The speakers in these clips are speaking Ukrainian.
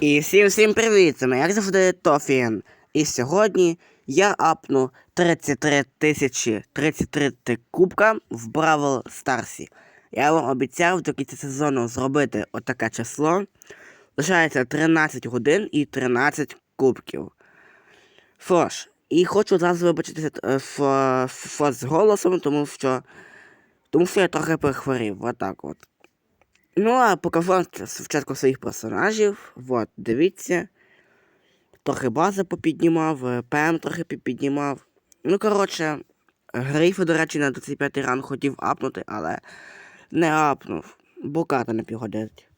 І всім всім привіт! Це як завжди Тофін. І сьогодні я апну 33 тисячі 33 кубка в Бравл Старсі. Я вам обіцяв до кінця сезону зробити отаке число. Лишається 13 годин і 13 кубків. Фош, і хочу одразу вибачитися е, з голосом, тому що. Тому що я трохи перехворів. Отак от. Ну, а покажу спочатку своїх персонажів. Вот, дивіться. Трохи бази попіднімав, е, ПМ трохи піднімав. Ну, коротше, грифи, до речі, на 25 ранг хотів апнути, але не апнув, бо карта не підходить.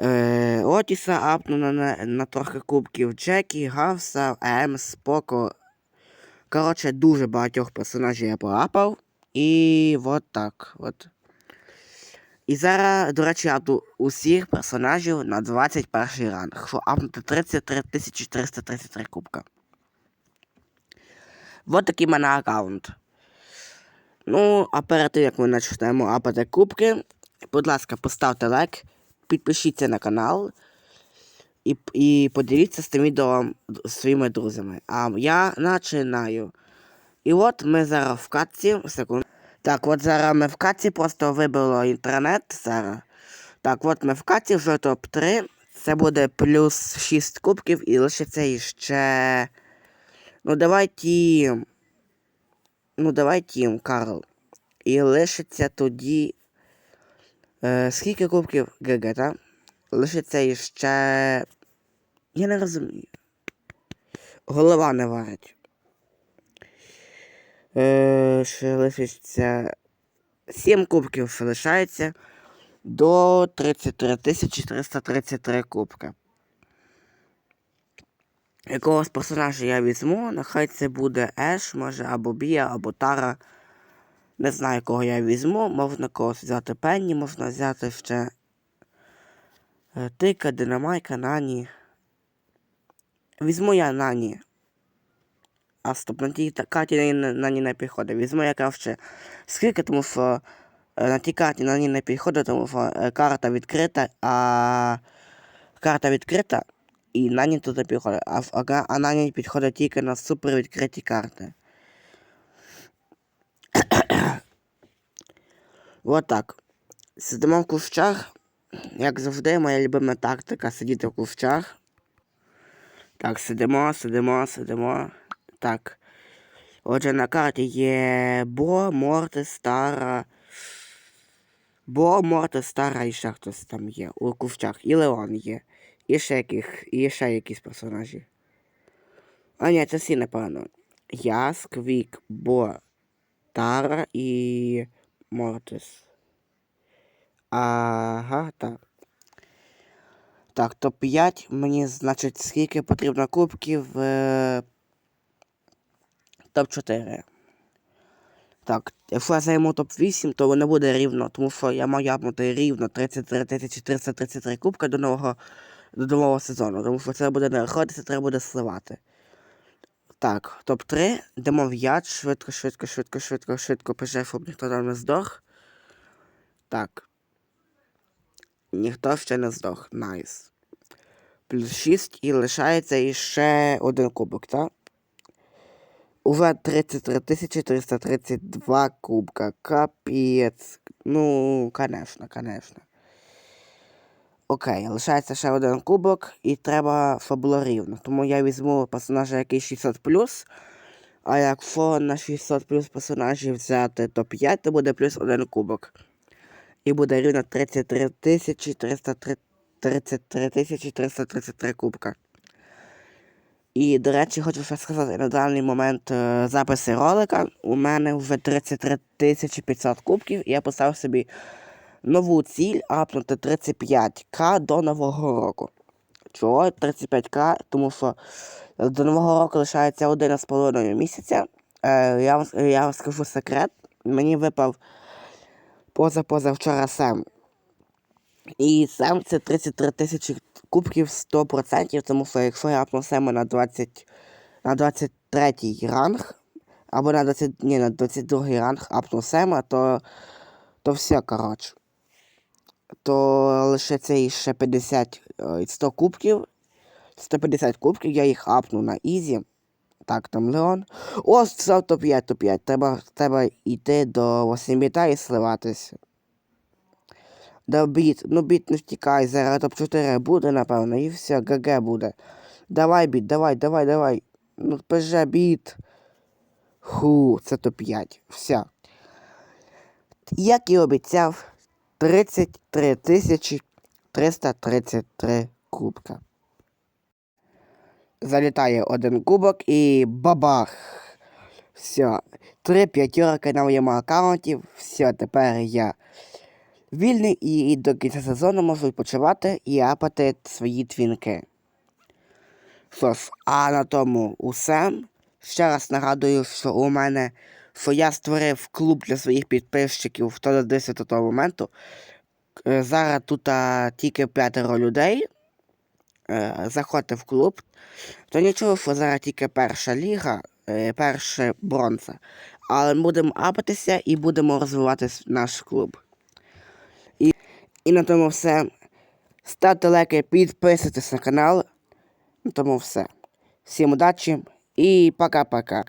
Е, Отіса апнув на, на, на трохи кубків Джекі, Гавса, М, Споко. Коротше, дуже багатьох персонажів я поапав. І от так. От. І зараз, до речі, апну усіх персонажів на 21 ранг. Що апнути 33 333 кубка. Вот такий мене аккаунт. Ну, а перед тим, як ми почнемо апати кубки, будь ласка, поставте лайк, підпишіться на канал і, і поділіться з тим відео своїми друзями. А я починаю. І от ми зараз в катці. Секунду. Так, от зараз ми в каці просто вибило інтернет. Зараз. Так, от ми в каці вже топ-3. Це буде плюс 6 кубків і лишиться іще. Ну, давай тім. Ну, давай тім, Карл. І лишиться тоді. Е, скільки кубків ГГ, так? Лишиться іще. Я не розумію. Голова не варить. Ще лишиться 7 кубків ще лишається до 33 333 кубка. Якогось персонажа я візьму, нехай це буде Еш, може, або Бія, або Тара. Не знаю, кого я візьму. Можна когось взяти Пенні, можна взяти ще е, Тика, Динамайка, Нані. Візьму я Нані. А стоп, на тій карті на, на, ній не підходить. Візьму я краще скільки, тому що е, на тій карті на ній не підходить, тому що е, карта відкрита, а карта відкрита і на ній тут не підходить. А, а, а на ній підходить тільки на супер відкриті карти. Вот так. Сидимо в кущах. Як завжди, моя любима тактика сидіти в кущах. Так, сидимо, сидимо, сидимо. Так. Отже, на карті є Бо, Морти, Стара. Бо, Морти, Стара і ще хтось там є у кущах. І Леон є. І ще яких, і ще якісь персонажі. А ні, це всі, напевно. Я, Сквік, Бо, Тара і Мортис. Ага, так. Так, топ-5. Мені, значить, скільки потрібно кубків. Е... Топ-4. Так, якщо я займу топ-8, то не буде рівно, тому що я маю апнути рівно 33 433 кубка до нового, до нового сезону, тому що це буде не рахуватися, треба буде сливати. Так, топ-3. Йдемо в яд, швидко, швидко, швидко, швидко, швидко пише, щоб ніхто там не здох. Так. Ніхто ще не здох. Найс. Плюс 6 і лишається іще один кубок, так? Уже 33 332 кубка. Капець. Ну, конечно, конечно. Окей, лишається ще один кубок, і треба, щоб було рівно. Тому я візьму персонажа, який 600 а якщо на 600 плюс персонажів взяти топ-5, то буде плюс один кубок. І буде рівно 33 333 33 333 кубка. І, до речі, хочу ще сказати, на даний момент е, записи ролика у мене вже 33 500 кубків, і я поставив собі нову ціль апнути 35к до Нового року. Чого 35к? Тому що до Нового року лишається 1,5 місяця. Е, я, вам, я вам скажу секрет. Мені випав поза-позавчора Сем. І Сем це 33 тисячі кубків 100%, тому що якщо я апну Сема на 20, на 23 ранг, або на 20, ні, на 22 ранг апну Сема, то, то все, коротше. То лишиться іще 50 е, 100 кубків, 150 кубків, я їх апну на ізі. Так, там Леон. О, став топ-5, топ-5. Треба, треба йти до 8 біта і сливатися. Да біт, ну біт не втікай, зараз топ-4 буде, напевно, і все, ГГ буде. Давай, біт, давай, давай, давай. Ну, ПЖ, біт. Ху, це топ-5. Все. Як і обіцяв, 33 тисячі 333 кубка. Залітає один кубок і бабах. Все. Три п'ятерки на моєму аккаунті. Все, тепер я вільний і до кінця сезону можу відпочивати і апати свої твінки. Що ж, а на тому усе. Ще раз нагадую, що у мене, що я створив клуб для своїх підписчиків, хто додивився до того моменту. Е, Зараз тут тільки п'ятеро людей. Е, заходьте в клуб. То нічого, що зараз тільки перша ліга, е, перша бронза. Але будемо апатися і будемо розвивати наш клуб. І, на тому все. Ставте лайки, підписуйтесь на канал. На тому все. Всім удачі і пока-пока.